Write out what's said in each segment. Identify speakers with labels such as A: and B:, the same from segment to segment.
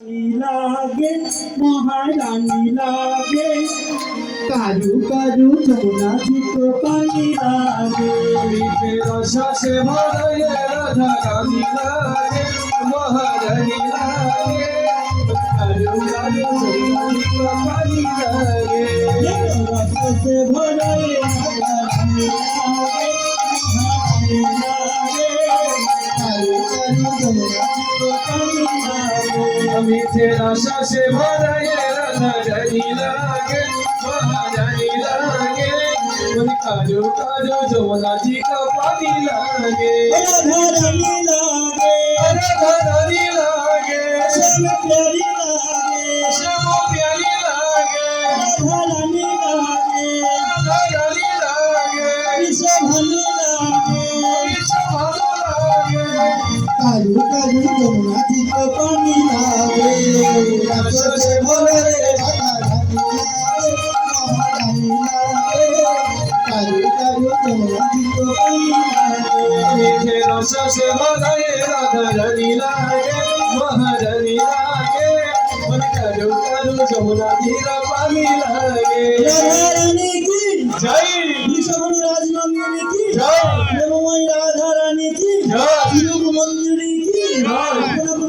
A: লাগে মহারানী লাগে কারু কারু যমুনা চিত পানি লাগে
B: রসে ভরে রাধা রানী লাগে মহারানী লাগে কারু কারু চৌরানিক পানি লাগে
A: রসে ভরে লাগে লাগে
B: মিঠে রসে ভরে রাধা রানী লাগে মহারানী লাগে কারু কারু যমুনা ধিক পানি লাগে
A: রাধারানী লাগে
B: রাধা রানী লাগে
A: শ্যাম প্যারি লাগে ভরে রাধা রানী লাগে মহারানী লাগে
B: মনে কারু কারু যমুনা ধীরা পানি লাগে
A: রাধারানী কি
B: জয়
A: বিশ্বগুরু রাজনন্দিনী কি
B: জয়
A: প্রেমময় রাধা রানী কি
B: জয়
A: তিলক মঞ্জুরি কি
B: জয়।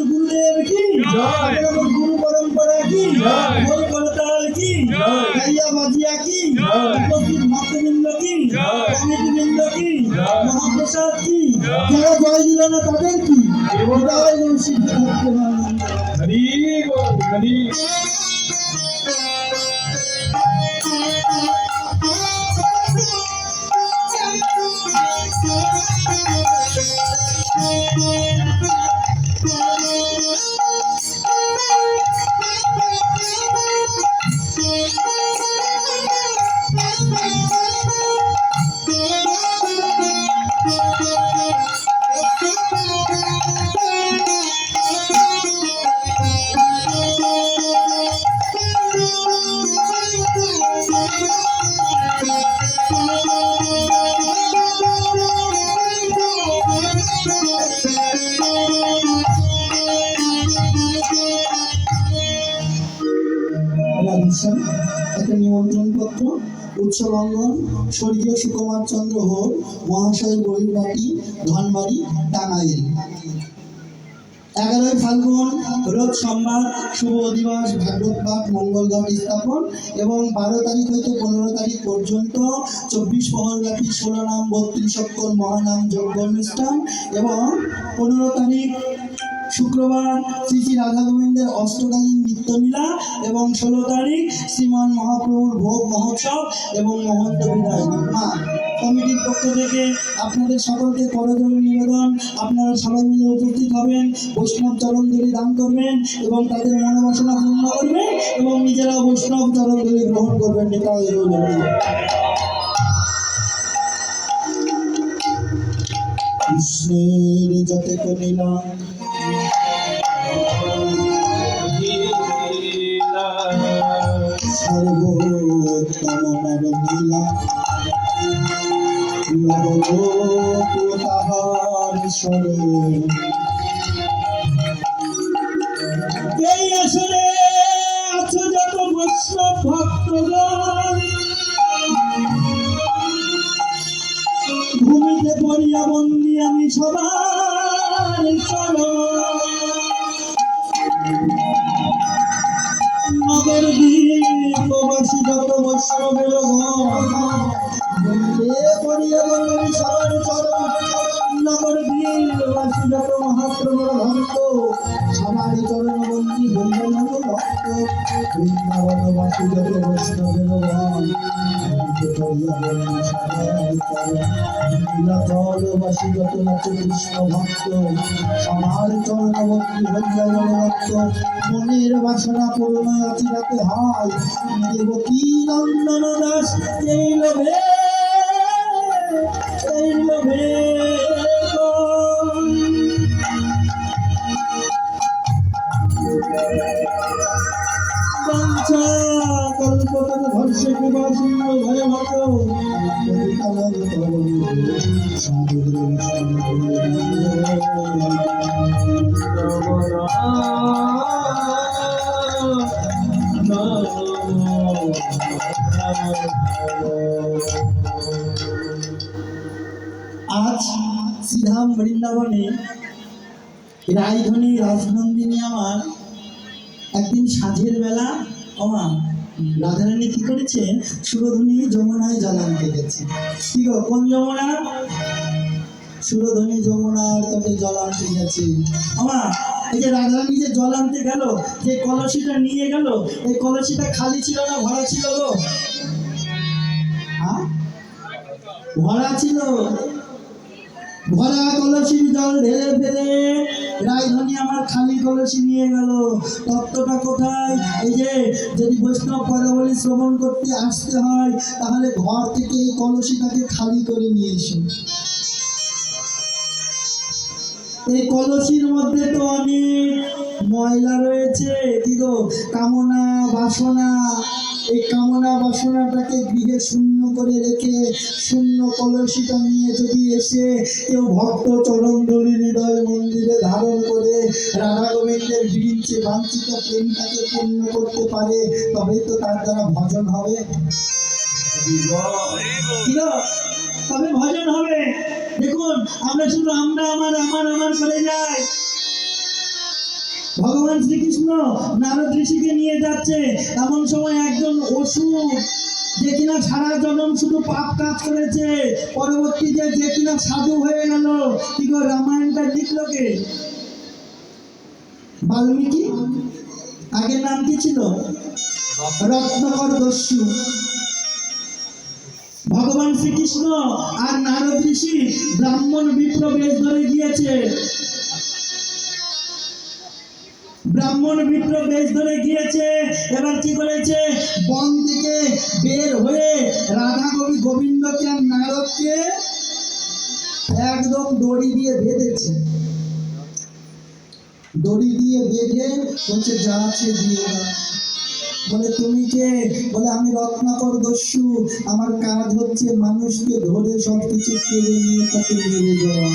A: গুরুদেব কি
B: জয়।
A: গুরু পরম্পরা কি
B: জয়।
A: বল করতাল কি
B: জয়।
A: গাইয়া বাজিয়া কি উপস্থিত ভক্তবৃন্দ কি
B: জয়।
A: কমিটিবৃন্দ কি
B: জয়।
A: মহাপ্রসাদ কি
B: জয়।
A: যারা জয় দিল না তাদের কি
B: দেবতা।
A: জয় উৎসব স্বর্গীয় সুকুমার চন্দ্র হোর মহাশয় বহির্বাটি ধনবাড়ি, টাঙ্গাইল। এগারোই ফাল্গুন, রোজ সোমবার, শুভ দিবস ভাগবত পাঠ, মঙ্গল স্থাপন এবং বারো তারিখ হইতে পনেরো তারিখ পর্যন্ত চব্বিশ প্রহরব্যাপী ষোলো নাম, বত্রিশ অক্ষর মহানাম, যজ্ঞ, অনুষ্ঠান এবং পনেরো তারিখ শুক্রবার শ্রী শ্রী রাধা গোবিন্দের অষ্টকালীন নৃত্যলীলা এবং ষোলো তারিখ শ্রীমান মহাপ্রভুর ভোগ মহোৎসব এবং মহন্ত বিদায় মা, কমিটির পক্ষ থেকে আপনাদের সকলকে করজোর নিবেদন আপনারা সবাই মিলে উপস্থিত হবেন, বৈষ্ণব চরণধরি দান করবেন এবং তাদের মনোবাসনা পূর্ণ করবেন এবং নিজেরা বৈষ্ণব চরণধরি গ্রহণ করবেন হরি। কৃষ্ণের যতে সর্বোত্তম নবনীলা লবগোপ তাহার স্বরে এই আসরে আছে যত বৈষ্ণব ভক্তগণ ভূমিতে পড়িয়া বন্দি আমি সবার চরণ। বৈষ্ণবের বন্দে পড়িয়া বন্দি সবার চরণ নগর দ্বীপবাসী যত মহাপ্রভুর ভক্ত সবার চরণ বন্দি বন্দন ভক্ত বৃন্দাবনবাসী যত নীলাচলবাসী যত আছে কৃষ্ণ মনের বাসনা পূর্ণ অচিরাতে হয় দেবকী নন্দন দাস এই লোভে লোভে গো। পাঞ্চা কল্পতর ধর্ষে কুমাসী ভয় আজ
B: শ্রীধাম
A: বৃন্দাবনে রাজধানী রাজনন্দিনী আমার একদিন সাঁঝের বেলা, ওমা, রাধারানী কি করেছে? সুরধনী যমুনায় জল আনতে কি গো, কোন যমুনা? সুরধনী যমুনার তবে জল আনতে গেছে এই যে রাধারানী যে জল আনতে গেল, যে কলসিটা নিয়ে গেল, এই কলসিটা খালি ছিল না ভরা ছিল গো? হ্যাঁ? ভরা ছিল। ভরা কলসির জল ঢেলে ফেলে রাজধানী আমার খালি কলসি নিয়ে গেল। তত্ত্বটা কোথায়? এই যে যদি বৈষ্ণব পদাবলী শ্রবণ করতে আসতে হয়, তাহলে ঘর থেকে এই কলসিটাকে খালি করে নিয়ে এসো। এই কলসির মধ্যে তো অনেক ময়লা রয়েছে। কি গো? কামনা, বাসনা। এই কামনা বাসনাটাকে গৃহে শূন্য করে রেখে, শূন্য কলসিটা নিয়ে যদি এসে কেউ ভক্ত চরণ ধরি হৃদয় মন্দিরে ধারণ করে, রাধা গোবিন্দের বিরিঞ্চে বাঞ্ছিত প্রেমটাকে পূর্ণ করতে পারে, তবেই তো তার দ্বারা ভজন হবে। তবে ভজন হবে। দেখুন, আমরা শুধু আমরা, আমার আমার আমার করে যাই। ভগবান শ্রীকৃষ্ণ নারদ ঋষিকে নিয়ে যাচ্ছে। এমন সময় একজন অসুর যে কিনা সারা জনম শুধু পাপ কাজ করেছে, পরবর্তীতে যে কিনা সাধু হয়ে গেল, কি রামায়ণটা লিখলো কে? বাল্মীকি? আগের নাম কি ছিল? রত্নকর দস্যু। ভগবান শ্রীকৃষ্ণ আর নারদ ঋষি ব্রাহ্মণ বিপ্র বেশ ধরে গিয়েছে। ব্রাহ্মণ বিপ্র বেশ ধরে গিয়েছে। এবার কি করেছে? বন থেকে বের হয়ে রাধা কবি গোবিন্দকে আর নারদকে একদম দড়ি দিয়ে বেঁধেছে। দড়ি দিয়ে বেঁধে বলছে, যা আছে দিয়ে বলে, তুমি কে? বলে, আমি রত্নাকর দস্যু। আমার কাজ হচ্ছে মানুষকে ধরে সব কিছু কেড়ে নিয়ে তাকে মেরে দেওয়া।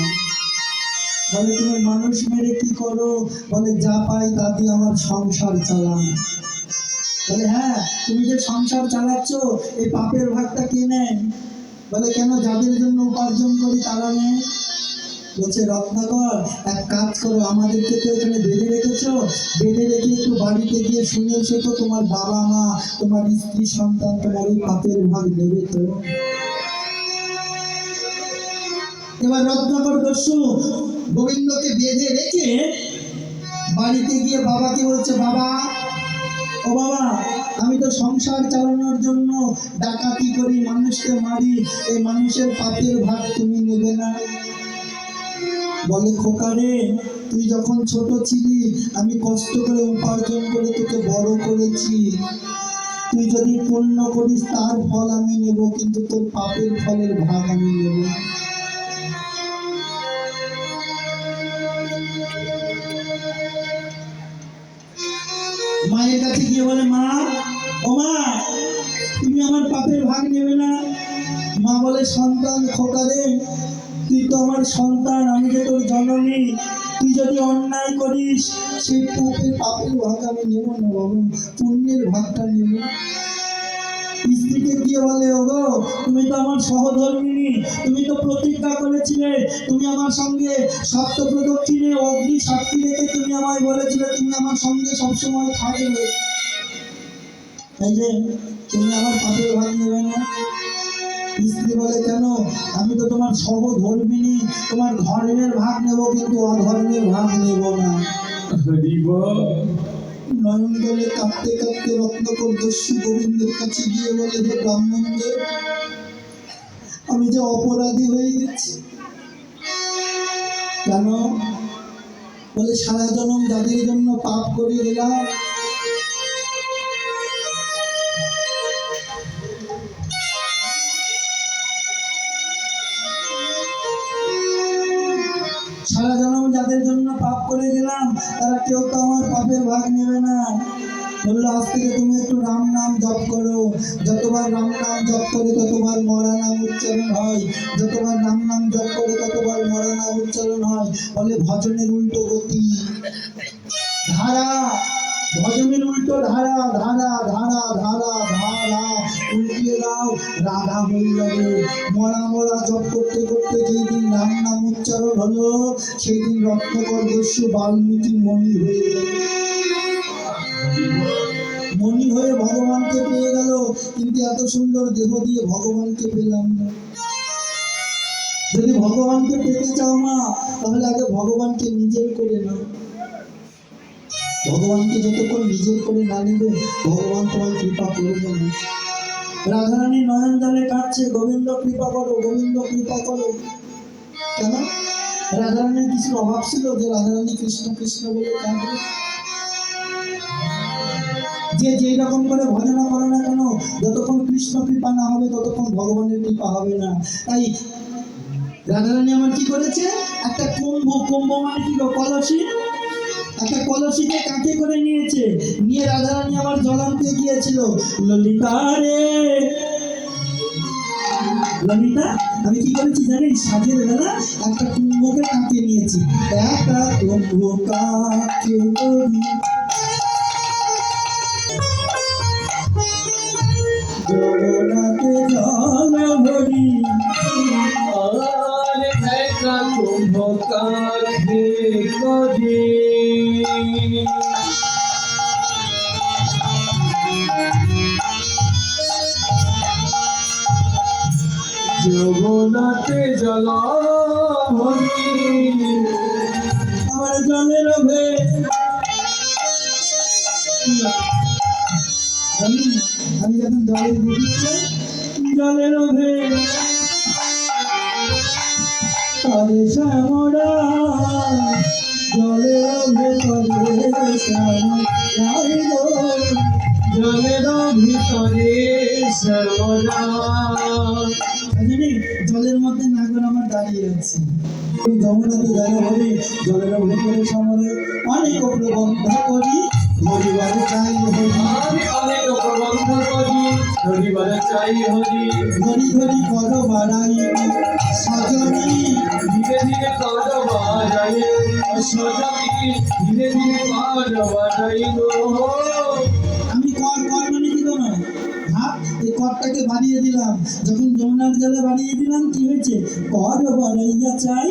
A: বলে, তুমি মানুষ মেরে কি করো? বলে, যা পাই তা দিয়ে আমার সংসার চালান। বলে হ্যাঁ তুমি যে সংসার চালাচ্ছ, এই পাপের ভাগটা কে নেয়? বলে, কেন যাদের জন্য উপার্জন করি তারা নেয়? বলছে, রত্নাকর, এক কাজ করো, আমাদেরকে তো এখানে বেঁধে রেখেছো। বেঁধে রেখে একটু বাড়িতে গিয়ে শুনে এসো তো, তোমার বাবা মা, তোমার স্ত্রী, সন্তান তোমার এই পাপের ভাগ নেবে তো? এবার রত্নাকর দস্যু গোবিন্দকে বেঁধে রেখে বাড়িতে গিয়ে বাবাকে বলছে, বাবা, ও বাবা, আমি তো সংসার চালানোর জন্য ডাকাতি করি, মানুষকে মারি, এই মানুষের পাপের ভাগ তুমি নেবে না। বলে খোকারে তুই যখন ছোট ছিলি, আমি কষ্ট করে উপার্জন করে তোকে বড় করেছি। তুই যদি পূর্ণ করিস, তার ফল আমি নেব, কিন্তু তোর পাপের ফলের ভাগ আমি নেব মায়ের কাছে গিয়ে বলে, মা, ও মা, তুমি আমার পাপের ভাগ নেবে না? মা বলে, সন্তান খোকা দে তুই তো আমার সন্তান, আমি যে তোর জননী, তুই যদি অন্যায় করিস, সেই পাপের পাপের ভাগ আমি নেব না বাবু, পুণ্যের ভাগটা নেব। স্ত্রীকে গিয়ে বলে, ওগো, তুমি তো আমার সহধর্মিনী, তুমি তো প্রতিজ্ঞা করেছিলে, তুমি আমার সঙ্গে সপ্ত প্রদক্ষিণে অগ্নি সাক্ষী রেখে তুমি আমায় বলেছিলে, তুমি আমার সঙ্গে সবসময় থাকবে। এই যে, তুমি আমার পাপের ভাগ নেবে না? স্ত্রী বলে, কেন? আমি তো তোমার সহধর্মিনী, তোমার ধর্মের ভাগ নেব, কিন্তু অধর্মের ভাগ নেব না। নয়ন কাঁপতে কাঁপতে রত্নকর দস্যু গোবিন্দের কাছে গিয়ে বলে, হে ব্রাহ্মণদের, আমি যে অপরাধী হয়ে গেছি। কেন? বলে, সারা জনম যাদের জন্য পাপ করে এলাম সারা জনম যাদের জন্য করে গেলাম তারা কেউ তো আমার পাপের ভাগ নেবে না। বলল, আজ থেকে তুমি একটু রাম নাম জপ করো। যতবার রাম নাম জপ করে ততবার মরা নাম উচ্চারণ হয়। যতবার রাম নাম জপ করে ততবার মরা নাম উচ্চারণ হয়। বলে, ভজনের উল্টো গতি। ধারা, ভজনের উল্টো ধারা ধারা ধারা ধারা ধারা উল্টিয়ে দাও রাধা বল্লভে মরা মরা জপ করতে করতে যেই নাম নাম উচ্চারণ হলো সেই দিন রত্নকর্দস্য বাল্মীকি মণি হয়ে গেল। মণি হয়ে ভগবানকে পেয়ে গেল, কিন্তু এত সুন্দর দেহ দিয়ে ভগবানকে পেলাম না। যদি ভগবানকে পেতে চাও মা, তাহলে আগে ভগবানকে নিজের করে নাও। ভগবানকে যতক্ষণ নিজের করে না নেবে, ভগবান তোমার কৃপা করবে না। রাধারানী নয়ন জলে কাটছে গোবিন্দ কৃপা করো, গোবিন্দ কৃপা করো। কেন? রাধারানীর কিছু অভাব ছিল যে রাধারানী কৃষ্ণ কৃষ্ণ বলে কাঁদবে যে যেই রকম করে ভজনা করো না কেন, যতক্ষণ কৃষ্ণ কৃপা না হবে, ততক্ষণ ভগবানের কৃপা হবে না। তাই রাধারানী আমার কি করেছে? একটা কুম্ভ কুম্ভ মানে কি? কলসি? একটা কলসিতে কাঁধে করে নিয়েছে। নিয়ে রাধারানী আমার জল আনতে গিয়েছিল। ললিতা রে ললিতা, আমি কি করেছি জানিস? সাজের বেলা একটা কুম্ভকে কাঁকে নিয়েছি। একটা কুম্ভ কাকে জল ভরি আমার জলের লোভে। আমি যখন জলে জলের লোভে তবে শ্যামরা জলের
B: জলের ভিতরে
A: জানি জলের মধ্যে নাগর আমার দাঁড়িয়ে আছে। যমুনাতে জল হবে জলের ভেতরে সমরে অনেক প্রবন্ধ করি। হরিবার চাই হরি
B: অনেক প্রবন্ধ করি। হরিবার চাই হরি
A: ধরি ধরি কর বাড়াই। সজনী।
B: ধীরে ধীরে কর বাজাই সজমি ধীরে ধীরে কর বাজাই গো।
A: হাত বানিয়ে দিলাম। যখন যমুনার জলে বানিয়ে দিলাম কি হয়েছে? কর বাড়াইয়া চাই।